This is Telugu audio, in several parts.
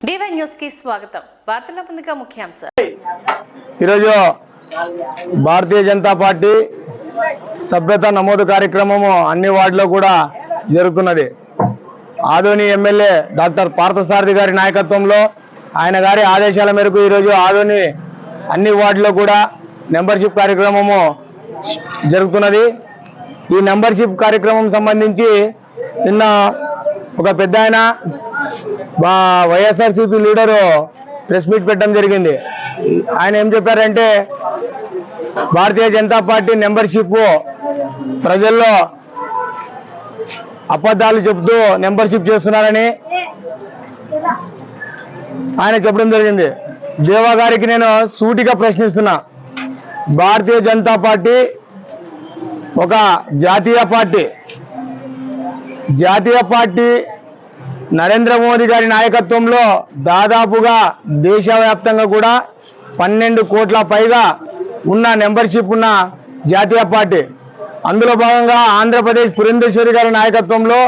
డివై న్యూస్కి స్వాగతం. వార్తల ముందుగా ముఖ్యాంశం ఈరోజు భారతీయ జనతా పార్టీ సభ్యత నమోదు కార్యక్రమము అన్ని వార్డులో కూడా జరుగుతున్నది. ఆదోని ఎమ్మెల్యే డాక్టర్ పార్థసారథి గారి నాయకత్వంలో ఆయన గారి ఆదేశాల మేరకు ఈరోజు ఆదోని అన్ని వార్డులో కూడా మెంబర్షిప్ కార్యక్రమము జరుగుతున్నది. ఈ మెంబర్షిప్ కార్యక్రమం సంబంధించి నిన్న ఒక పెద్ద మా వైఎస్ఆర్సీపీ లీడరు ప్రెస్ మీట్ పెట్టడం జరిగింది. ఆయన ఏం చెప్పారంటే భారతీయ జనతా పార్టీ మెంబర్షిప్ ప్రజల్లో అబద్ధాలు చెబుతూ మెంబర్షిప్ చేస్తున్నారని ఆయన చెప్పడం జరిగింది. దేవా గారికి నేను సూటిగా ప్రశ్నిస్తున్నా. భారతీయ జనతా పార్టీ ఒక జాతీయ పార్టీ. జాతీయ పార్టీ నరేంద్ర మోదీ గారి నాయకత్వంలో దాదాపుగా దేశవ్యాప్తంగా కూడా పన్నెండు కోట్ల పైగా ఉన్న మెంబర్షిప్ ఉన్న జాతీయ పార్టీ. అందులో భాగంగా ఆంధ్రప్రదేశ్ పురేంద్రేశ్వరి గారి నాయకత్వంలో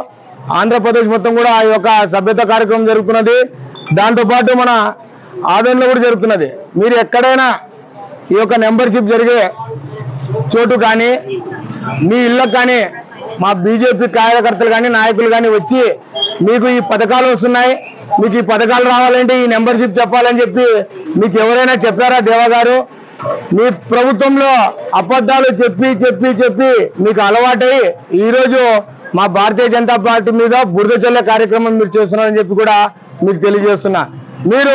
ఆంధ్రప్రదేశ్ మొత్తం కూడా ఈ యొక్క సభ్యత కార్యక్రమం జరుగుతున్నది. దాంతోపాటు మన ఆదోన్లో కూడా జరుగుతున్నది. మీరు ఎక్కడైనా ఈ యొక్క మెంబర్షిప్ జరిగే చోటు కానీ మీ ఇళ్ళకు కానీ మా బీజేపీ కార్యకర్తలు కానీ నాయకులు కానీ వచ్చి మీకు ఈ పథకాలు వస్తున్నాయి. మీకు ఈ పథకాలు రావాలంటే ఈ మెంబర్షిప్ చెప్పాలని చెప్పి మీకు ఎవరైనా చెప్పారా దేవగారు మీ ప్రభుత్వంలో అబద్ధాలు చెప్పి చెప్పి చెప్పి మీకు అలవాటై ఈరోజు మా భారతీయ జనతా పార్టీ మీద బురద చల్లే కార్యక్రమం మీరు చేస్తున్నారని చెప్పి కూడా మీకు తెలియజేస్తున్నా. మీరు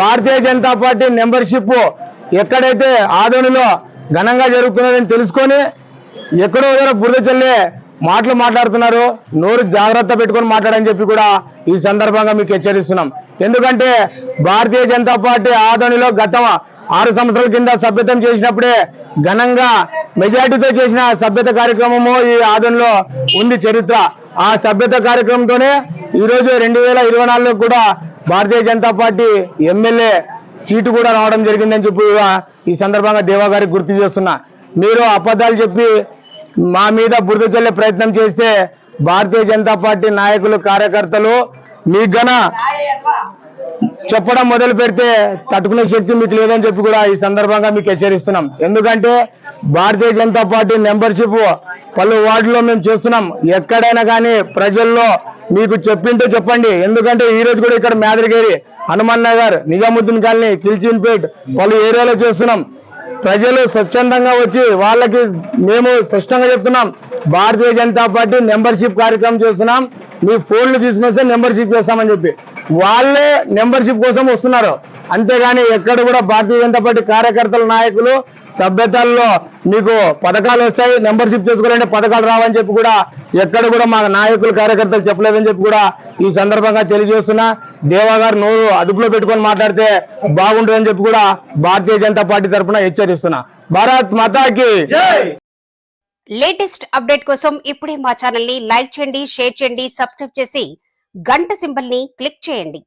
భారతీయ జనతా పార్టీ మెంబర్షిప్ ఎక్కడైతే ఆదోనిలో ఘనంగా జరుగుతున్నదని తెలుసుకొని ఎక్కడో బురద చల్లే మాటలు మాట్లాడుతున్నారు. నోరు జాగ్రత్త పెట్టుకొని మాట్లాడని చెప్పి కూడా ఈ సందర్భంగా మీకు హెచ్చరిస్తున్నాం. ఎందుకంటే భారతీయ జనతా పార్టీ ఆదోనిలో గత ఆరు సంవత్సరాల కింద సభ్యతం చేసినప్పుడే ఘనంగా మెజార్టీతో చేసిన సభ్యత కార్యక్రమము ఈ ఆదరణలో ఉంది చరిత్ర. ఆ సభ్యత కార్యక్రమంతోనే ఈరోజు రెండు వేల ఇరవై నాలుగులో కూడా Bharatiya Janata Party MLA seat కూడా రావడం జరిగిందని చెప్పి ఈ సందర్భంగా దేవా గారికి గుర్తు చేస్తున్నా. మీరు అబద్ధాలు చెప్పి మా మీద బురద చల్లే ప్రయత్నం చేస్తే భారతీయ జనతా పార్టీ నాయకులు కార్యకర్తలు మీకు గన చెప్పడం మొదలు పెడితే తట్టుకునే శక్తి మీకు లేదని చెప్పి కూడా ఈ సందర్భంగా మీకు హెచ్చరిస్తున్నాం. ఎందుకంటే భారతీయ జనతా పార్టీ మెంబర్షిప్ పలు వార్డులో మేము చేస్తున్నాం. ఎక్కడైనా కానీ ప్రజల్లో మీకు చెప్పింటే చెప్పండి. ఎందుకంటే ఈ రోజు కూడా ఇక్కడ మేదరిగేరి హనుమాన్ నగర్ నిజాముద్దీన్ కాలనీ కిల్చిన్పేట్ పలు ఏరియాలో చేస్తున్నాం. ప్రజలు స్వచ్ఛందంగా వచ్చి వాళ్ళకి మేము స్పష్టంగా చెప్తున్నాం. భారతీయ జనతా పార్టీ మెంబర్షిప్ కార్యక్రమం చేస్తున్నాం. మీ ఫోన్లు తీసుకొని వస్తే మెంబర్షిప్ చేస్తామని చెప్పి. వాళ్ళే మెంబర్షిప్ కోసం వస్తున్నారు. అంతేగాని ఎక్కడ కూడా భారతీయ జనతా పార్టీ కార్యకర్తల నాయకులు సభ్యతల్లో మీకు పథకాలు వస్తాయి మెంబర్షిప్ చేసుకోవాలంటే పథకాలు రావని చెప్పి కూడా ఎక్కడ కూడా మా నాయకులు కార్యకర్తలు చెప్పలేదని చెప్పి కూడా ఈ సందర్భంగా తెలియజేస్తున్నా. దేవా గారు నోరు అదుపులో పెట్టుకొని మాట్లాడితే బాగుంటుందని చెప్పి కూడా భారతీయ జనతా పార్టీ తరఫున హెచ్చరిస్తున్నా. భారత్ మాతాకి లేటెస్ట్ అప్డేట్ కోసం ఇప్పుడే మా ఛానల్ని లైక్ చేయండి షేర్ చేయండి సబ్స్క్రైబ్ చేసి గంట సింబల్ని క్లిక్ చేయండి.